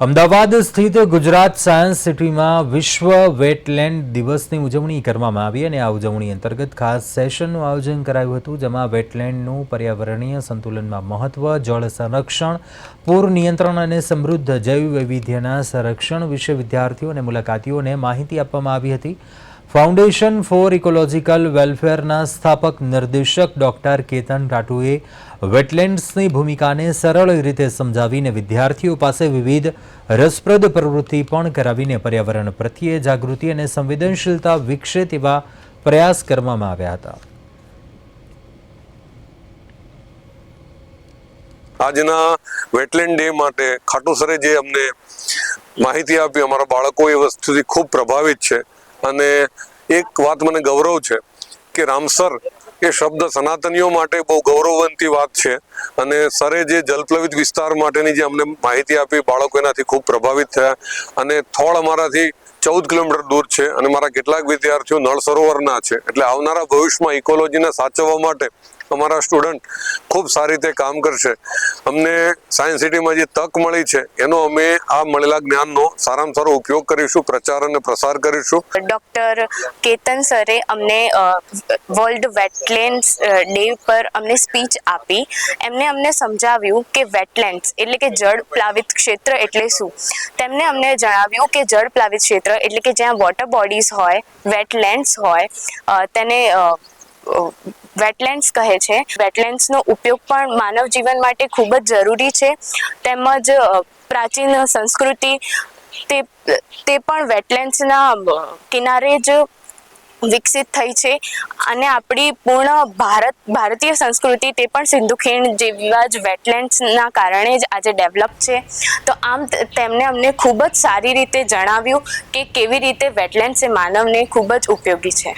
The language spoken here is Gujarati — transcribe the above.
અમદાવાદ સ્થિત ગુજરાત સાયન્સ સિટીમાં વિશ્વ વેટલેન્ડ દિવસની ઉજવણી કરવામાં આવી અને આ ઉજવણી અંતર્ગત ખાસ સેશનનું આયોજન કરાયું હતું, જેમાં વેટલેન્ડનું પર્યાવરણીય સંતુલનમાં મહત્વ, જળ સંરક્ષણ, પૂર નિયંત્રણ અને સમૃદ્ધ જૈવ વૈવિધ્યના સંરક્ષણ વિશે વિદ્યાર્થીઓ અને મુલાકાતીઓને માહિતી આપવામાં આવી હતી. ફાઉન્ડેશન ફોર ઇકોલોજીકલ વેલફેરના સ્થાપક નિર્દેશક ડોક્ટર કેતન રાઠુએ વેટલેન્ડ્સની ભૂમિકાને સરળ રીતે સમજાવીને વિદ્યાર્થીઓ પાસે વિવિધ રસપ્રદ પ્રવૃત્તિ પણ કરાવીને પર્યાવરણ પ્રત્યે જાગૃતિ અને સંવેદનશીલતા વિકસે તેવા પ્રયાસ કરવામાં આવ્યા હતા. આજના વેટલેન્ડ ડે માટે ખાટુસરે જે અમને માહિતી આપી, અમારા બાળકો એ વસ્તુથી ખૂબ પ્રભાવિત છે. અને એક વાત મને ગૌરવ છે કે રામસર એ શબ્દ સનાતનીઓ માટે બહુ ગૌરવવંતી વાત છે. અને સરે જે જલપ્લવિત વિસ્તાર માટેની જે અમને માહિતી આપી, બાળકો એનાથી ખૂબ પ્રભાવિત થયા. અને થોડ અમારાથી ચૌદ કિલોમીટર દૂર છે અને મારા કેટલાક વિદ્યાર્થીઓ નળ સરોવરના છે. એટલે આવનારા ભવિષ્યમાં ઇકોલોજીને સાચવવા માટે અમારા સ્ટુડન્ટ ખૂબ સારી રીતે કામ કરશે. અમને સાયન્સ સિટીમાં જે તક મળી છે, એનો અમે આ મળેલા જ્ઞાનનો સારામાં સારો ઉપયોગ કરીશું, પ્રચાર અને પ્રસાર કરીશું. ડોક્ટર કેતન સરે અમને વર્લ્ડ વેટલેન્ડ ડે પર અમને સ્પીચ આપી. એમને અમને સમજાવ્યું કે વેટલેન્ડ્સ એટલે કે જળ પ્લાવિત ક્ષેત્ર એટલે શું? તેમને અમને જણાવ્યું કે જળ પ્લાવિત ક્ષેત્ર એટલે કે જ્યાં વોટર બોડીઝ હોય વેટલેન્ડ્સ હોય તેને વેટલેન્ડ્સ કહે છે. વેટલેન્ડ્સનો ઉપયોગ પણ માનવ જીવન માટે ખૂબ જ જરૂરી છે. તેમજ પ્રાચીન સંસ્કૃતિ તે તે પણ વેટલેન્ડ્સના કિનારે જ વિકસિત થઈ છે અને આપણી પૂર્ણ ભારત, ભારતીય સંસ્કૃતિ તે પણ સિંધુ ખીણ જેવા જ વેટલેન્ડ્સના કારણે જ આજે ડેવલપ છે. તો આમ તેમણે અમને ખૂબ જ સારી રીતે જણાવ્યું કે કેવી રીતે વેટલેન્ડ્સ એ માનવને ખૂબ જ ઉપયોગી છે.